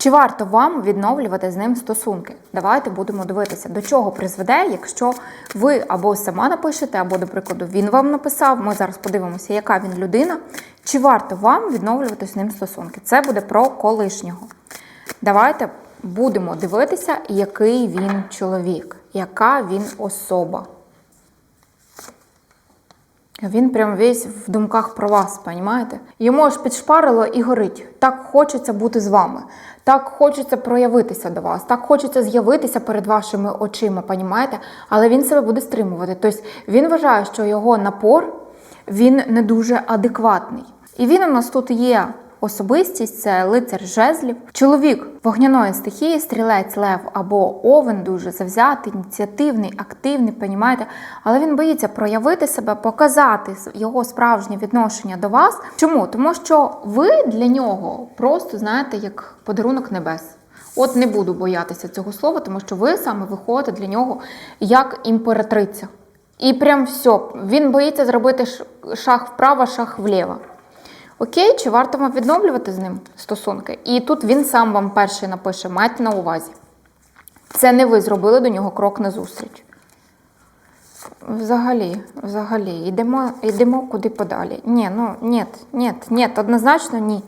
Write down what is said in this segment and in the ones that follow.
Чи варто вам відновлювати з ним стосунки? Давайте будемо дивитися, до чого призведе, якщо ви або сама напишете, або, до прикладу, він вам написав. Ми зараз подивимося, яка він людина. Чи варто вам відновлювати з ним стосунки? Це буде про колишнього. Давайте будемо дивитися, який він чоловік, яка він особа. Він прям весь в думках про вас, понімаєте? Йому аж підшпарило і горить. Так хочеться бути з вами, так хочеться проявитися до вас, так хочеться з'явитися перед вашими очима, понімаєте? Але він себе буде стримувати. Тобто він вважає, що його напор він не дуже адекватний. І він у нас тут є особистість, це лицар жезлів. Чоловік вогняної стихії, стрілець, лев або овен, дуже завзятий, ініціативний, активний, понімаєте? Але він боїться проявити себе, показати його справжнє відношення до вас. Чому? Тому що ви для нього просто знаєте як подарунок небес. От не буду боятися цього слова, тому що ви саме виходите для нього як імператриця. І прям все, він боїться зробити ш- шаг вправо, шаг вліво. Окей, чи варто вам відновлювати з ним стосунки? І тут він сам вам перший напише, майте на увазі. Це не ви зробили до нього крок назустріч. Взагалі, взагалі, йдемо, йдемо куди подалі. Ні, ну ні, ні, ні, однозначно ні.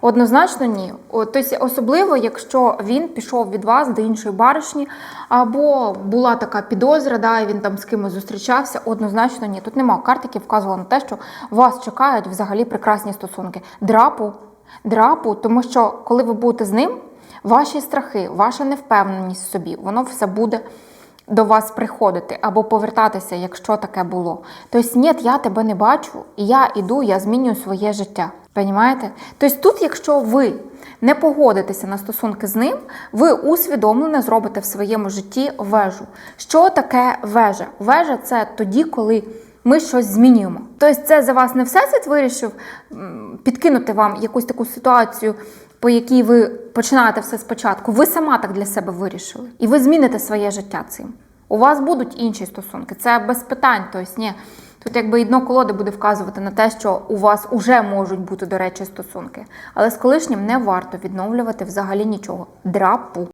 Однозначно ні. Тобто, особливо, якщо він пішов від вас до іншої баришні, або була така підозра, да, і він там з кимось зустрічався, однозначно ні. Тут немає карт, які вказували на те, що вас чекають взагалі прекрасні стосунки. Драпу, драпу, тому що коли ви будете з ним, ваші страхи, ваша невпевненість в собі, воно все буде до вас приходити або повертатися, якщо таке було. Тобто, ні, я тебе не бачу, і я іду, я змінюю своє життя. Понімаєте? Тобто, тут, якщо ви не погодитеся на стосунки з ним, ви усвідомлено зробите в своєму житті вежу. Що таке вежа? Вежа це тоді, коли ми щось змінюємо. Тобто, це за вас не всесвіт вирішив підкинути вам якусь таку ситуацію, по якій ви починаєте все спочатку. Ви сама так для себе вирішили. І ви зміните своє життя цим. У вас будуть інші стосунки. Це без питань. Тобто, ні. Тут якби і дно колоди буде вказувати на те, що у вас вже можуть бути, до речі, стосунки. Але з колишнім не варто відновлювати взагалі нічого. Драпу.